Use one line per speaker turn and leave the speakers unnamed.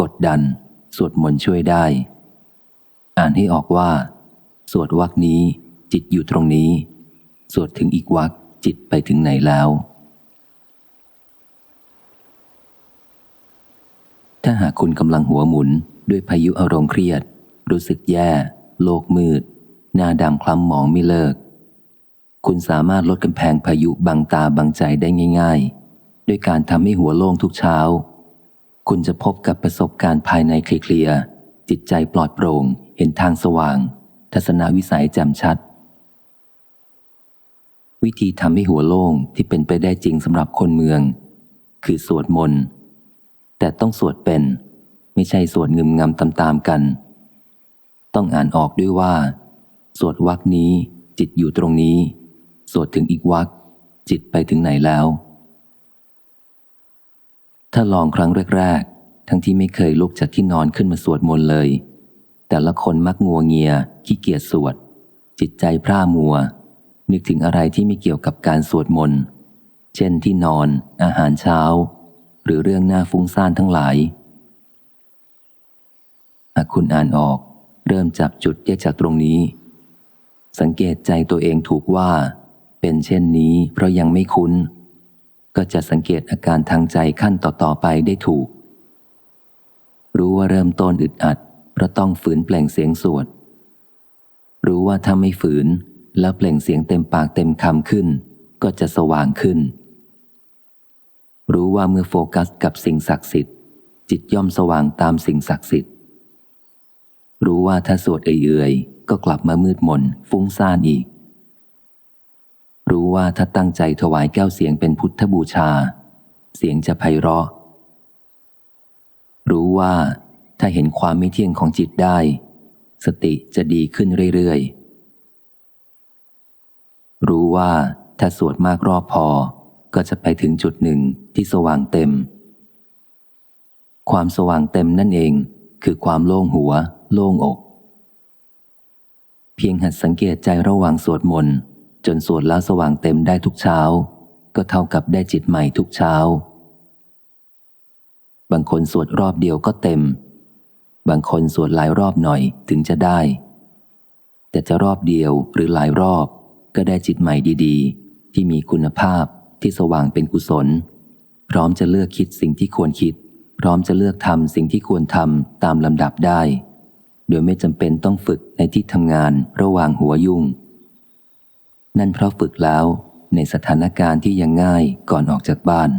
กดดัน สวดมนต์ช่วยได้ อ่านให้ออกว่า สวดวักนี้ จิตอยู่ตรงนี้ สวดถึงอีกวักจิตไปถึงไหนแล้ว ถ้าหากคุณกำลังหัวหมุนด้วยพายุอารมณ์เครียด รู้สึกแย่ โลกมืด หน้าดำคล้ำหมองไม่เลิก คุณสามารถลดกำแพงพายุบังตาบังใจได้ง่าย ๆ ด้วยการทำให้หัวโล่งทุกเช้า คุณจะพบกับประสบการณ์ภายในเคลียร์จิตใจปลอดโปร่ง เห็นทางสว่าง ทัศนวิสัยแจ่มชัด วิธีทำให้หัวโล่งที่เป็นไปได้จริงสำหรับคนเมือง คือสวดมนต์ แต่ต้องสวดเป็น ไม่ใช่สวดงึมงำตามๆกัน ต้องอ่านออกด้วยว่า สวดวักนี้จิตอยู่ตรงนี้ สวดถึงอีกวักจิตไปถึงไหนแล้ว ถ้าลองครั้งแรกๆ ทั้งที่ไม่เคยลุกจากที่นอนขึ้นมาสวดมนต์เลย แต่ละคนมักงัวเงีย ขี้เกียจสวด จิตใจพร่ามัว นึกถึงอะไรที่ไม่เกี่ยวกับการสวดมนต์ เช่นที่นอน อาหารเช้า หรือเรื่องหน้าฟุ้งซ่านทั้งหลายหากคุณอ่านออก เริ่มจับจุดแยกจากตรงนี้ สังเกตใจตัวเองถูกว่า เป็นเช่นนี้เพราะยังไม่คุ้น ก็จะสังเกตอาการทางใจขั้นต่อๆไปได้ถูก รู้ว่าเริ่มต้นอึดอัดเพราะต้องฝืนเปล่งเสียงสวด รู้ว่าถ้าไม่ฝืนแล้วเปล่งเสียงเต็มปากเต็มคำขึ้น ก็จะสว่างขึ้น รู้ว่าเมื่อโฟกัสกับสิ่งศักดิ์สิทธิ์ จิตย่อมสว่างตามสิ่งศักดิ์สิทธิ์ รู้ว่าถ้าสวดเอื่อยๆก็กลับมามืดมนฟุ้งซ่านอีก ว่าถ้าตั้งใจถวายแก้วเสียงเป็นพุทธบูชา เสียงจะไพเราะ รู้ว่าถ้าเห็นความไม่เที่ยงของจิตได้ สติจะดีขึ้นเรื่อยๆ รู้ว่าถ้าสวดมากรอบพอ ก็จะไปถึงจุดหนึ่งที่สว่างเต็ม ความสว่างเต็มนั่นเองคือความโล่งหัว โล่งอก เพียงหัดสังเกตใจระหว่างสวดมนต์ จนสวดแล้วสว่างเต็มได้ทุกเช้า ก็เท่ากับได้จิตใหม่ทุกเช้า บางคนสวดรอบเดียวก็เต็ม บางคนสวดหลายรอบหน่อยถึงจะได้ แต่จะรอบเดียวหรือหลายรอบ ก็ได้จิตใหม่ดีๆ ที่มีคุณภาพที่สว่างเป็นกุศล พร้อมจะเลือกคิดสิ่งที่ควรคิด พร้อมจะเลือกทำสิ่งที่ควรทำตามลำดับได้ โดยไม่จำเป็นต้องฝึกในที่ทำงานระหว่างหัวยุ่ง นั่นเพราะฝึกแล้วในสถานการณ์ที่ยังง่ายก่อนออกจากบ้าน